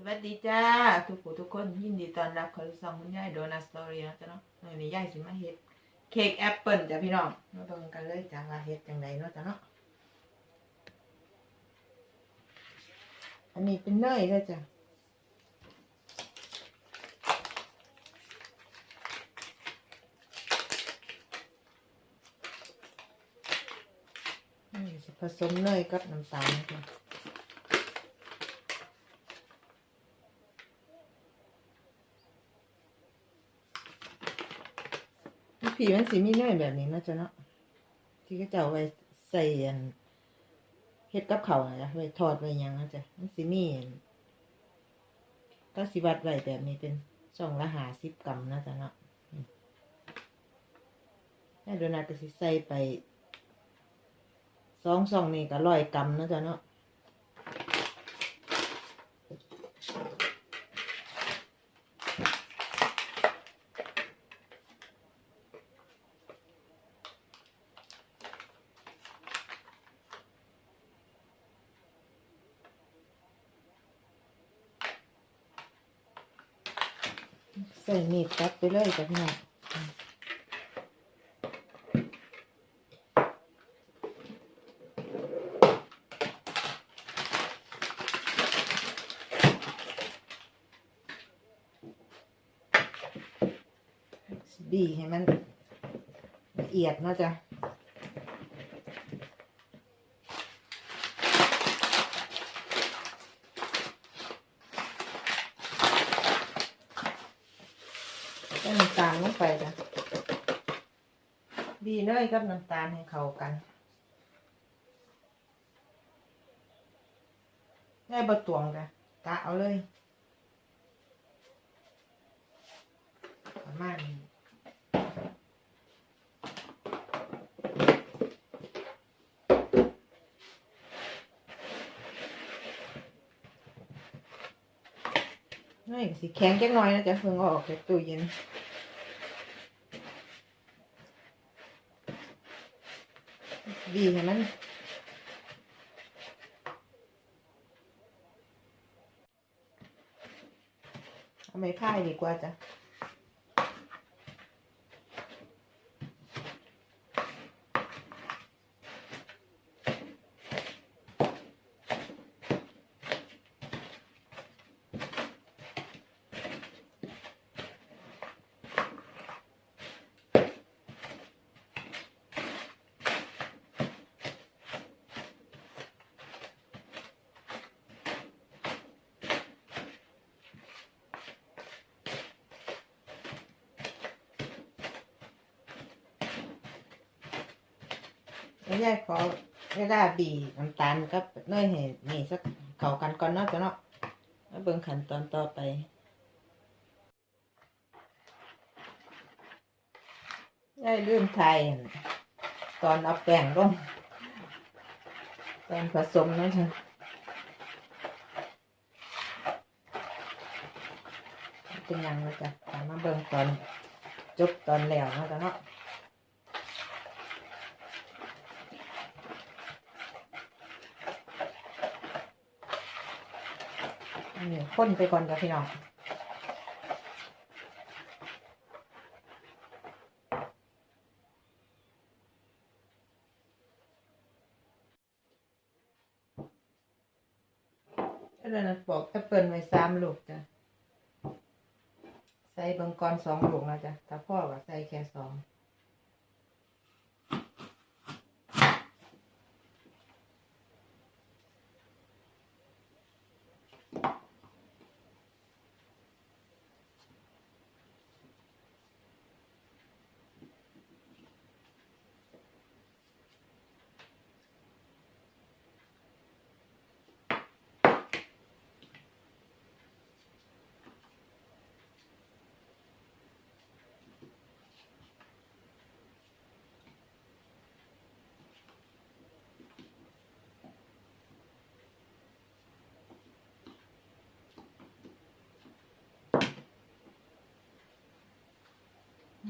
สวัสดีจ้าทุกผู้ทุกคนยินดีต้อนรับเข้าสู่ช่องคุณยายโดนัสตอรี่นะจ๊ะเนาะวันนี้ยายสิมาเฮ็ดเค้กแอปเปิลจ้ะพี่น้องมาเบิ่งกันเลยจ้าว่าเฮ็ดจังไดเนาะจ้ะเนาะอันนี้เป็นเนยเด้อจ้ะนี่ผสมเนยกับน้ำตาลนะจ้ะ ผีมันสีมีเนยแบบนี้นะจ๊ะเนาะที่ก็จะเอาไว้ใส่อันเฮ็ดกับเขานะจ๊ะไว้ทอดไว้ยังนะจ๊ะมันสีมีอันก็สิวัดไว้แบบนี้เป็นช่องละหาสิบกรัมนะจ๊ะเนาะแม่โดนัทก็สิใส่ไปสองช่องนี่ก็ร้อยกรัมนะจ๊ะเนาะ ใส่มีดตัดไปเลยจ้ะพี่น้อยบีให้มันละเอียดนะจ๊ะใส่น้ำตาลลงไปจ้ะ บีเนยกับน้ำตาลให้เข้ากันได้บะตวงจ้ะกะเอาเลย ประมาณนี้นี่สิแข็งจักหน่อยนะจ๊ะเพิ่งเอออกจากตู้เย็น ดีให้มันเอาไม้พายดีกว่าจ้ะ ยายขอเวลาบีน้ำตาลกับเนยให้นี่สักเข้ากันก่อนเนาะจ้ะเนาะแล้วเบิ่งขั้นตอนต่อไปยายลืมไทยตอนเอาแป้งลงแป้งผสมนะจ๊ะเป็นยังนะจ๊ะตามมาเบิ่งตอนจบตอนแล้วนะจ้ะเนาะ นี่ข้นไปก่อนจ้ะพี่น้องแล้วนะปอกแอปเปิลไว้สามลูกจ้ะใส่เบางกอนสองลูกนะจ๊ะถ้าพ่อก็ใส่แค่สอง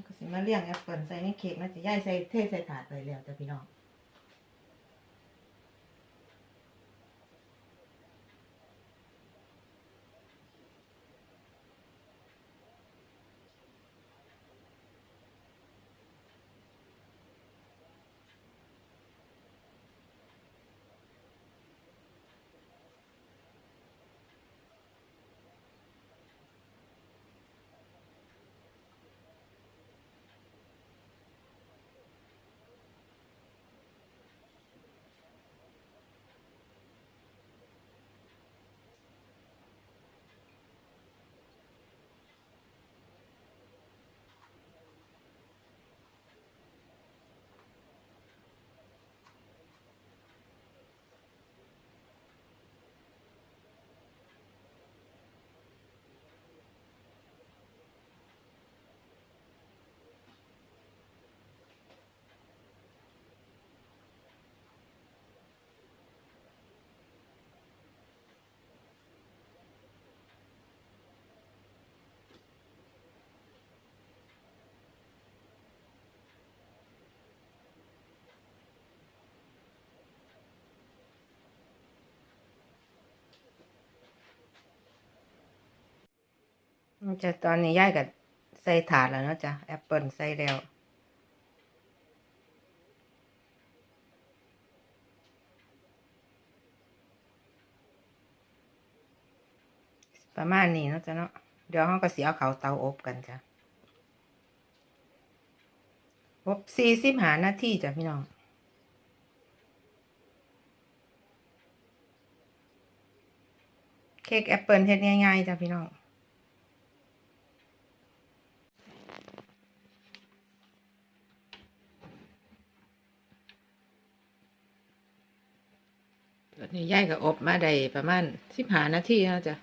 ก็สิมาเลี้ยงแอปเปิลใส่ในเค้กนะจะย่ายใส่เทใส่ถาดไปแล้วจ้ะพี่น้อง จะตอนนี้ย่ายกับใส่ถาดแล้วเนาะจ้ะแอปเปิลใส่แล้วประมาณนี้เนาะจ้ะเนาะเดี๋ยวเราก็เสียเขาเตาอบกันจ้ะอบสี่สิบหานาทีจ้ะพี่น้องเค้กแอปเปิลเฮ็ดง่ายๆจ้ะพี่น้อง ตอนนี้ย่ายก็อบมาได้ประมาณสิบหานาทีแล้วจ้ะ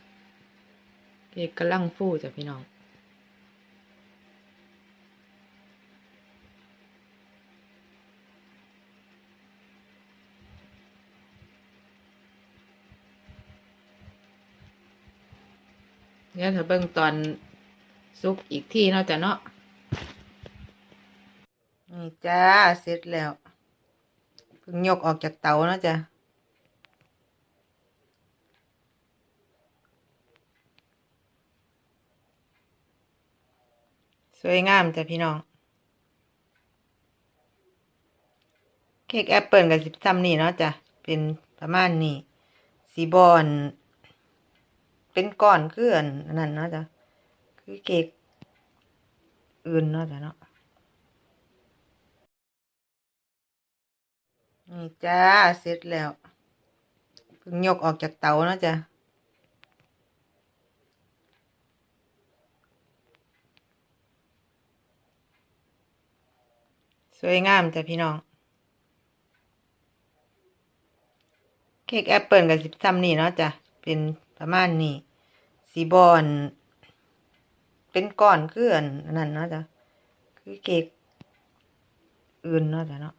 เค้กกำลังฟูจ้ะพี่น้องเดี๋ยวเธอเบิ่งตอนซุกอีกที่เนาะจ้ะเนาะนี่จ้าเสร็จแล้วเพิ่งยกออกจากเตาเนาะจ้ะ วยงามจ้ะพี่น้อง เค้กแอปเปิลกับสิบซ้ำนี่เนาะจ้ะ เป็นประมาณนี้สีบอน เป็นก้อนคืออันนั้นเนาะจ้ะ คือเค้กอื่นเนาะจ้ะเนาะ นี่จ้าเสร็จแล้วเพิ่งยกออกจากเตาเนาะจ้ะ วยงามจ้ะพี่น้อง เค้กแอปเปิลกับสิบซ้ำนี่เนาะจ้ะ เป็นประมาณนี้สีบอน เป็นก้อนคืออันนั่นเนาะจ้ะ คือเค้กอื่นเนาะจ้ะเนาะ